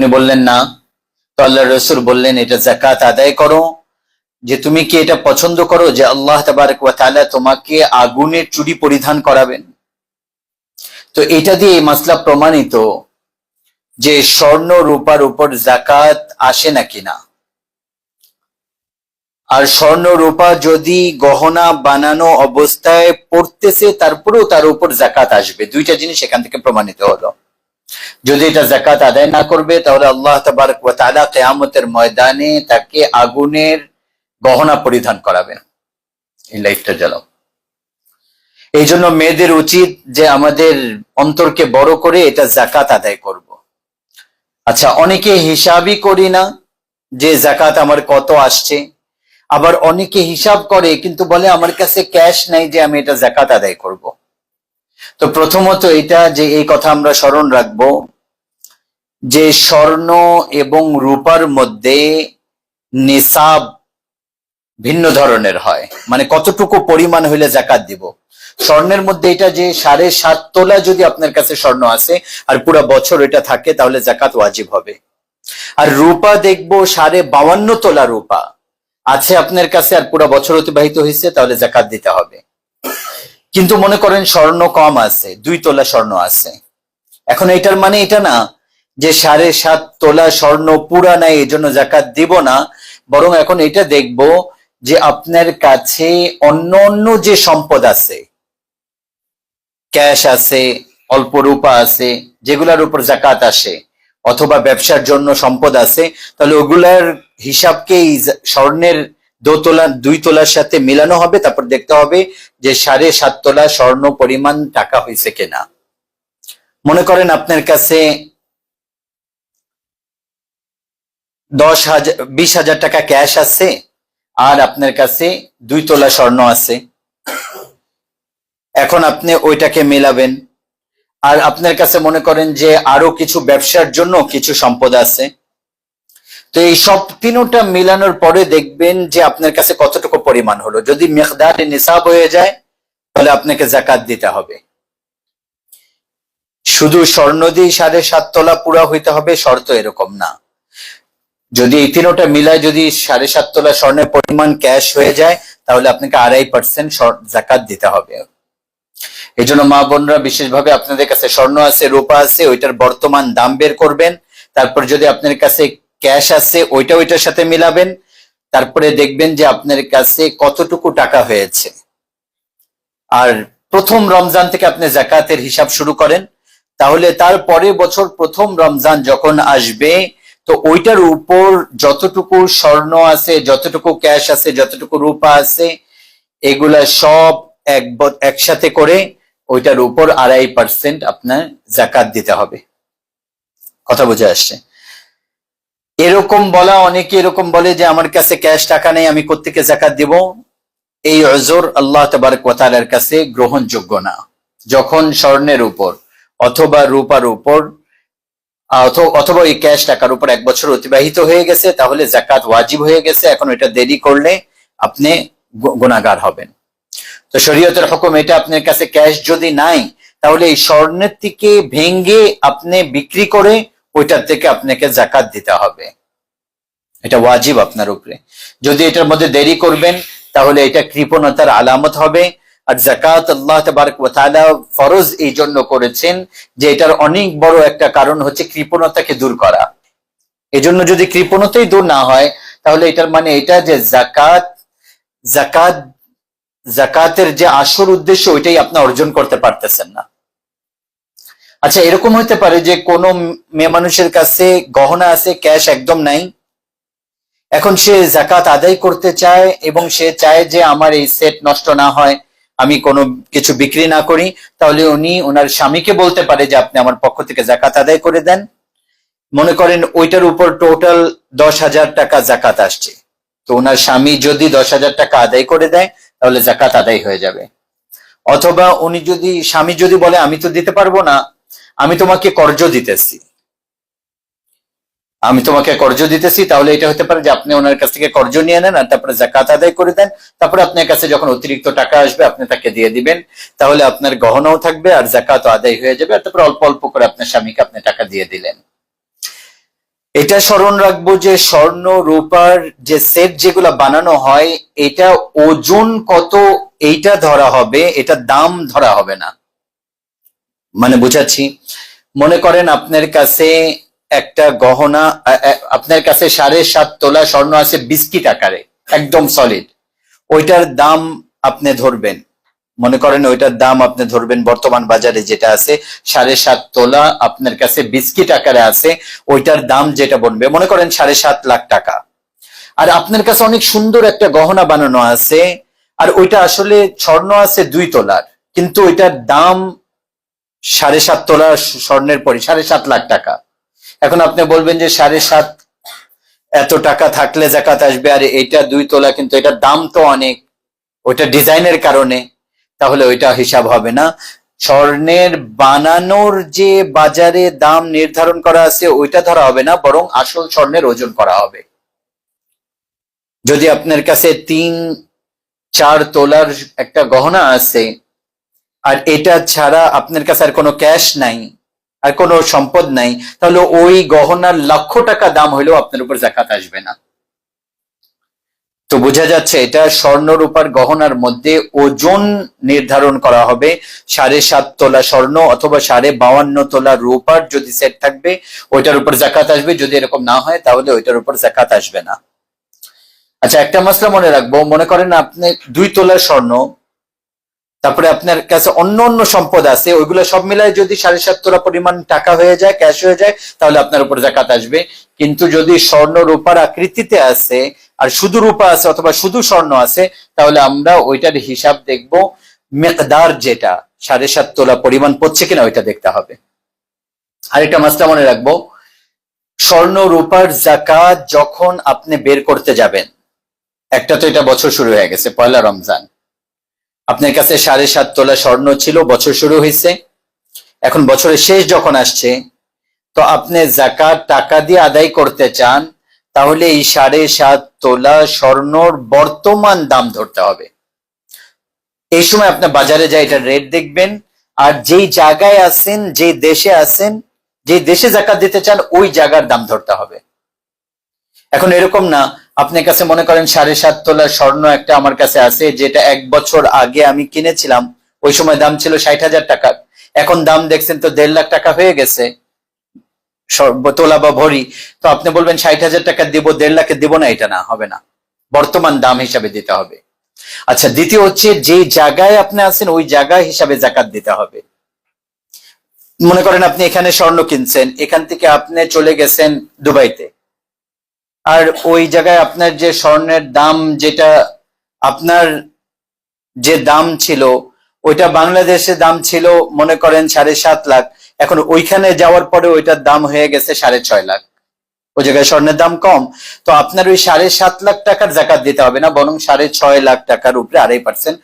উনি বললেন না, তো আল্লাহ রসুল বললেন, এটা জাকাত আদায় করো। যে তুমি কি এটা পছন্দ করো? যে আল্লাহ তাবারক তোমাকে আগুনের চুড়ি পরিধান করাবেন। তো এটা দিয়ে এই মাসলা প্রমাণিত যে স্বর্ণ রূপার উপর জাকাত আসে নাকি না। আর স্বর্ণ রূপা যদি গহনা বানানো অবস্থায় পড়তেছে, তারপরেও তার উপর জাকাত আসবে। দুইটা জিনিস এখান থেকে প্রমাণিত হলো। যদি এটা জাকাত আদায় না করবে, তাহলে আল্লাহ তাবারক তাআলা কিয়ামতের ময়দানে তাকে আগুনের গহনা পরিধান করাবেন এই লাইফটা জ্বালাও। এই জন্য মেয়েদের উচিত যে আমাদের অন্তরকে বড় করে এটা জাকাত আদায় করব। আচ্ছা অনেকে হিসাবই করি না যে জাকাত আমার কত আসছে। আবার অনেকে হিসাব করে কিন্তু বলে আমার কাছে ক্যাশ নাই যে আমি এটা জাকাত আদায় করব। তো প্রথমত এটা যে এই কথা আমরা স্মরণ রাখব, যে স্বর্ণ এবং রূপার মধ্যে নিসাব ভিন্ন ধরনের হয়। মানে কতটুকু পরিমাণ হইলে জাকাত দিব? স্বর্ণের মধ্যে এটা যে সাড়ে সাত তোলা যদি আপনার কাছে স্বর্ণ আছে, আর পুরো বছর এটা থাকে, তাহলে জাকাত ওয়াজিব হবে। আর রূপা দেখব সাড়ে বাউান্ন তোলা রূপা। আছে আপনার কাছে আর পুরো বছর অতিবাহিত হয়েছে তাহলে জাকাত দিতে হবে। কিন্তু মনে করেন স্বর্ণ কম আছে, দুই তোলা স্বর্ণ আছে। এখন এটার মানে এটা না যে সাড়ে সাত তোলা স্বর্ণ পুরা নাই এই জন্য জাকাত দিব না। বরং এখন এটা দেখব যে আপনার কাছে অন্য অন্য যে সম্পদ আছে, ক্যাশ আছে, অল্প রূপা আছে, যেগুলার উপর জাকাত আসে, অথবা ব্যবসার জন্য সম্পদ আছে, তাহলে ওগুলার হিসাবকে স্বর্ণের দোতলা, দুই তোলার সাথে মিলানো হবে, তারপর দেখতে হবে যে সাড়ে সাত তোলা স্বর্ণ পরিমাণ টাকা হয়েছে কিনা। মনে করেন আপনার কাছে দশ হাজার, বিশ হাজার টাকা ক্যাশ আছে, আর আপনার কাছে দুই তোলা স্বর্ণ আছে। এখন আপনি ওইটাকে মেলাবেন। আর আপনার কাছে মনে করেন যে আরও কিছু ব্যবসার জন্য কিছু সম্পদ আছে। তো এই সব তিনটা মিলানোর পরে দেখবেন যে আপনার কাছে কতটুকু পরিমাণ হলো। যদি মেঘদার নিসাব হয়ে যায়, তাহলে আপনাকে জাকাত দিতে হবে। শুধু স্বর্ণ দিয়ে সাড়ে সাত তোলা পুরা হইতে হবে, শর্ত এরকম না। যদি এই তিনোটা মিলায় যদি সাড়ে সাত তোলা স্বর্ণের পরিমাণ ক্যাশ হয়ে যায়, তাহলে আপনাকে আড়াই পার্সেন্ট জাকাত দিতে হবে। এই জন্য মা বোনরা বিশেষভাবে আপনাদের কাছে স্বর্ণ আছে, রূপা আছে, ওইটার বর্তমান দাম বের করবেন। তারপর যদি আপনার কাছে ক্যাশ আছে, ওইটা ওইটার সাথে মিলাবেন। তারপরে দেখবেন যে আপনার কাছে কতটুকু টাকা হয়েছে। আর প্রথম রমজান থেকে আপনি জাকাতের হিসাব শুরু করেন। তাহলে তার পরের বছর প্রথম রমজান যখন আসবে, তো ওইটার উপর যতটুকু স্বর্ণ আছে, যতটুকু ক্যাশ আছে, যতটুকু রূপা আছে, এগুলা সব এক একসাথে করে ওইটার উপর আড়াই পার্সেন্ট আপনার জাকাত দিতে হবে। কথা বুঝে আসছে? এরকম বলা, অনেকে এরকম বলে যে, আমার কাছে ক্যাশ টাকা নেই, আমি কোত্থেকে জাকাত দিব? এই অজর আল্লাহ তাবারক ওয়া কাছে গ্রহণযোগ্য না। যখন স্বর্ণের উপর অথবা রূপার উপর অথবা এই ক্যাশ টাকার উপর এক বছর অতিবাহিত হয়ে গেছে, তাহলে জাকাত ওয়াজিব হয়ে গেছে। এখন এটা দেরি করলে আপনি গু- গুনাহগার হবেন। তো শরীয়তের হুকুম এটা, আপনার কাছে ক্যাশ যদি নাই, তাহলে এই স্বর্ণের থেকে ভেঙ্গে আপনি বিক্রি করে ওইটার থেকে আপনাকে জাকাত দিতে হবে। এটা ওয়াজিব আপনার উপরে। যদি এটার মধ্যে দেরি করবেন, তাহলে এটা কৃপণতার আলামত হবে। আর জাকাত আল্লাহ তাআলা ফরজ এই জন্য করেছেন যে এটার অনেক বড় একটা কারণ হচ্ছে কৃপণতাকে দূর করা। এজন্য যদি কৃপণতাই দূর না হয়, তাহলে এটার মানে এটা যে জাকাত জাকাত, জাকাতের যে আসল উদ্দেশ্য, ওইটাই আপনি অর্জন করতে পারতেছেন না। আচ্ছা এরকম হতে পারে যে কোন মেয়ে মানুষের কাছে গহনা আছে, ক্যাশ একদম নাই। এখন সে জাকাত আদায় করতে চায় এবং সে চায় যে আমার এই সেট নষ্ট না হয়, আমি কোনো কিছু বিক্রি না করি, তাহলে উনি ওনার স্বামীকে বলতে পারে যে আপনি আমার পক্ষ থেকে জাকাত আদায় করে দেন। মনে করেন ওইটার উপর টোটাল দশ হাজার টাকা জাকাত আসছে। তো ওনার স্বামী যদি দশ হাজার টাকা আদায় করে দেয়, তাহলে জাকাত আদায় হয়ে যাবে। অথবা উনি যদি, স্বামী যদি বলে, আমি তো দিতে পারব না আমি তোমাকে কর্জ দিতেছি। আমি তোমাকে কর্জ দিতেছি, তাহলে এটা হতে পারে যে আপনি ওনার কাছ থেকে কর্জ নিয়ে নেন আর তারপরে জাকাত আদায় করে দেন। তারপরে আপনার কাছে যখন অতিরিক্ত টাকা আসবে, আপনি তাকে দিয়ে দিবেন। তাহলে আপনার গহনাও থাকবে আর জাকাত আদায় হয়ে যাবে আর তারপরে অল্প অল্প করে আপনার স্বামীকে আপনি টাকা দিয়ে দিলেন। এটা স্মরণ রাখব যে স্বর্ণ, রূপার যে সেট যেগুলো বানানো হয়, এটা ওজন কত, এইটা ধরা হবে, এটা দাম ধরা হবে না। মানে বুঝাচ্ছি। মনে করেন আপনার কাছে একটা গহনা আপনার কাছে সাড়ে সাত তোলা স্বর্ণ আছে বিস্কিট আকারে, একদম সলিড ওইটার দাম আপনি ধরবেন। মনে করেন ওইটার দাম আপনি ধরবেন বর্তমান বাজারে যেটা আছে, সাড়ে সাত তোলা আপনার কাছে বিস্কিট আকারে আছে, ওইটার দাম যেটা বলবে, মনে করেন সাড়ে সাত লাখ টাকা। আর আপনার কাছে অনেক সুন্দর একটা গহনা বানানো আছে, আর ওইটা আসলে স্বর্ণ আছে দুই তোলার, কিন্তু ওইটার দাম সাড়ে সাত তোলা স্বর্ণের পরে, সাড়ে সাত লাখ টাকা। এখন আপনি বলবেন যে সাড়ে সাত এত টাকা থাকলে জাকাত আসবে, আর এটা দুই তোলা কিন্তু এটার দাম তো অনেক। ওইটা ডিজাইনের কারণে, তাহলে ওইটা হিসাব হবে না। স্বর্ণের বানানোর যে বাজারে দাম নির্ধারণ করা আছে, ওইটা ধরা হবে না, বরং আসল স্বর্ণের ওজন করা হবে। যদি আপনার কাছে তিন, চার তোলার একটা গহনা আছে আর এটা ছাড়া আপনার কাছে আর কোনো ক্যাশ নাই, আর কোনো সম্পদ নাই, তাহলে ওই গহনার লক্ষ টাকা দাম হইলেও আপনার উপর জাকাত আসবে না। তো বোঝা যাচ্ছে এটা স্বর্ণ রূপার গহনার মধ্যে ওজন নির্ধারণ করা হবে, সাড়ে সাত তোলা স্বর্ণ অথবা সাড়ে বাউান্ন তোলা রূপার যদি সেট থাকবে, ওইটার উপর জাকাত আসবে, যদি এরকম না হয় তাহলে ওইটার উপর জাকাত আসবে না। আচ্ছা একটা মশলা মনে রাখব, মনে করেন আপনি দুই তোলা স্বর্ণ তারপরে আপনার কাছে অন্য অন্য সম্পদ আছে, ওইগুলো সব মিলায় যদি সাড়ে সাত তোলা পরিমাণ টাকা হয়ে যায় ক্যাশ হয়ে যায়, তাহলে আপনার উপর জাকাত আসবে। কিন্তু যদি স্বর্ণ রূপার আকৃতিতে আছে, আর শুধু রূপা আছে অথবা শুধু স্বর্ণ আছে, তাহলে আমরা ওইটার হিসাব দেখব, মেকদার যেটা, সাড়ে সাত তোলা পরিমাণ পড়ছে কিনা ওইটা দেখতে হবে। আরেকটা মাসটা মনে রাখব, স্বর্ণ রূপার জাকাত যখন আপনি বের করতে যাবেন, একটা তো এটা বছর শুরু হয়ে গেছে, পয়লা রমজান আপনার কাছে সাড়ে সাত তোলা স্বর্ণ ছিল, বছর শুরু হয়েছে। এখন বছরের শেষ যখন আসছে, তো আপনি জাকাত, টাকা দিয়ে আদায় করতে চান, তাহলে এই সাড়ে সাত তোলা স্বর্ণর বর্তমান দাম ধরতে হবে। এই সময় আপনি বাজারে যাই এটা রেট দেখবেন, আর যেই জায়গায় আছেন যে দেশে আছেন যে দেশে জাকাত দিতে চান, ওই জায়গার দাম ধরতে হবে। এখন এরকম না আপনার কাছে মনে করেন সাড়ে সাত তোলা স্বর্ণ একটা আমার কাছে আছে, যেটা এক বছর আগে আমি কিনেছিলাম। ওই সময় দাম ছিল ষাট হাজার টাকা। এখন দাম দেখছেন তো দেড় লাখ টাকা হয়ে গেছে। তোলা বা ভরি। তো আপনি বলবেন ষাট হাজার টাকা দিব, দেড় লাখে দিব না, এটা না, হবে না। বর্তমান দাম হিসাবে দিতে হবে। আচ্ছা দ্বিতীয় হচ্ছে যে জায়গায় আপনি আছেন, ওই জায়গায় হিসাবে জাকাত দিতে হবে। মনে করেন আপনি এখানে স্বর্ণ কিনছেন, এখান থেকে আপনি চলে গেছেন দুবাইতে। আর ওই জায়গায় আপনার যে স্বর্ণের দাম যেটা আপনার যে দাম ছিল, ওইটা বাংলাদেশে দাম ছিল মনে করেন সাড়ে সাত লাখ। এখন ওইখানে যাওয়ার পরে ওইটার দাম হয়ে গেছে সাড়ে ছয় লাখ। ওই জায়গায় স্বর্ণের দাম কম। তো আপনার ওই সাড়ে সাত লাখ টাকার জাকাত দিতে হবে না, বরং সাড়ে ছয় লাখ টাকার উপরে আড়াই পার্সেন্ট